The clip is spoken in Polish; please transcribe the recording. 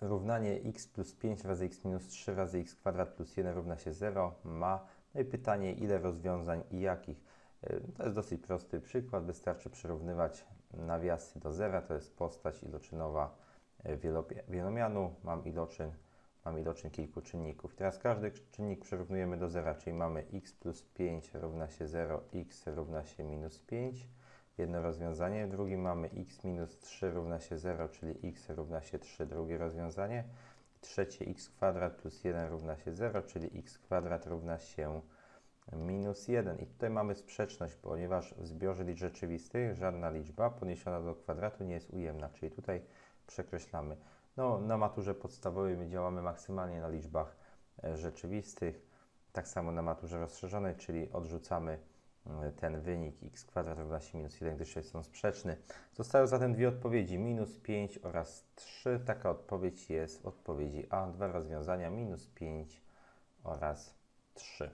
równanie x plus 5 razy x minus 3 razy x kwadrat plus 1 równa się 0 ma. No i pytanie, ile rozwiązań i jakich? Y, To jest dosyć prosty przykład. Wystarczy przyrównywać nawiasy do zera. To jest postać iloczynowa y, wielomianu. Mam iloczyn, mam iloczyn kilku czynników. Teraz każdy czynnik przyrównujemy do zera, czyli mamy x plus 5 równa się 0, x równa się minus 5 jedno rozwiązanie, w drugim mamy x minus 3 równa się 0, czyli x równa się 3, drugie rozwiązanie. Trzecie x kwadrat plus 1 równa się 0, czyli x kwadrat równa się minus 1. I tutaj mamy sprzeczność, ponieważ w zbiorze liczb rzeczywistych żadna liczba podniesiona do kwadratu nie jest ujemna, czyli tutaj przekreślamy. No, na maturze podstawowej my działamy maksymalnie na liczbach e, rzeczywistych, tak samo na maturze rozszerzonej, czyli odrzucamy ten wynik x kwadrat równa się minus 1, gdyż jest on sprzeczny. Zostały zatem dwie odpowiedzi, minus 5 oraz 3. Taka odpowiedź jest w odpowiedzi A. Dwa rozwiązania, minus 5 oraz 3.